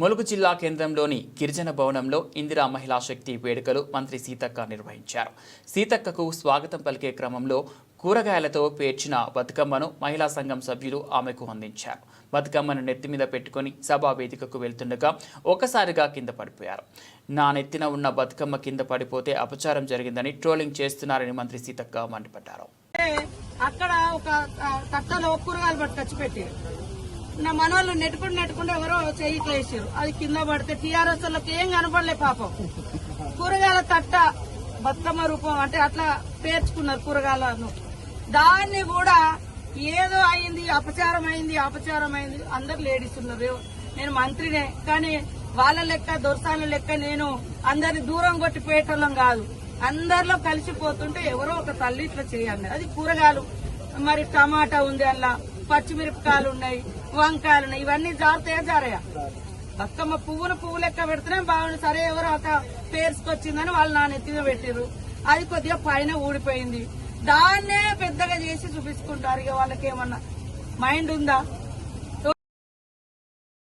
ములుగు జిల్లా కేంద్రంలోని గిరిజన భవనంలో ఇందిరా మహిళా శక్తి వేడుకలు మంత్రి సీతక్క నిర్వహించారు. సీతక్కకు స్వాగతం పలికే క్రమంలో కూరగాయలతో పేర్చిన బతుకమ్మను మహిళా సంఘం సభ్యులు ఆమెకు అందించారు. బతుకమ్మను నెత్తి మీద పెట్టుకుని సభా వేదికకు వెళ్తుండగా ఒక్కసారిగా కింద పడిపోయారు. నా నెత్తిన ఉన్న బతుకమ్మ కింద పడిపోతే అపచారం జరిగిందని ట్రోలింగ్ చేస్తున్నారని మంత్రి సీతక్క మండిపడ్డారు. అక్కడ ఒక తట్టలో కూరగాయలు పట్టుకొచ్చి పెట్టారు. నా మనోళ్ళు నెట్టుకుంటూ నెట్టుకుంటూ ఎవరో చెయ్యి ఇట్లా అది కింద పడితే టీఆర్ఎస్ వాళ్ళకి ఏం కనపడలే పాపం. కూరగాయల తట్ట బతుకమ్మ రూపం అంటే అట్లా పేర్చుకున్నారు కూరగాయలను. దాన్ని కూడా ఏదో అయింది అపచారం అయింది అపచారం అయింది అందరు లేడీస్ ఉన్నారు. నేను మంత్రినే కానీ వాళ్ళ లెక్క దొరసాల లెక్క నేను అందరిని దూరం కొట్టి పోయేటోళ్ళం కాదు. అందరిలో కలిసిపోతుంటే ఎవరో ఒక తల్లి ఇట్లా చేయాలి అది కూరగాయలు. మరి టమాటా ఉంది అలా. పచ్చిమిరపకాయలు ఉన్నాయి వంకాయలు ఉన్నాయి ఇవన్నీ జారుతాయా జారయా బతుకమ్మ పువ్వును పువ్వు లెక్క పెడితేనే బాగుంది సరే ఎవరో ఒక పేర్చుకొచ్చిందని వాళ్ళు నా నెత్తిన పెట్టిర్రు. అది కొద్దిగా పైన ఊడిపోయింది. దాన్నే పెద్దగా చేసి చూపించుకుంటారు ఇక వాళ్ళకేమన్నా. మైండ్ ఉందా?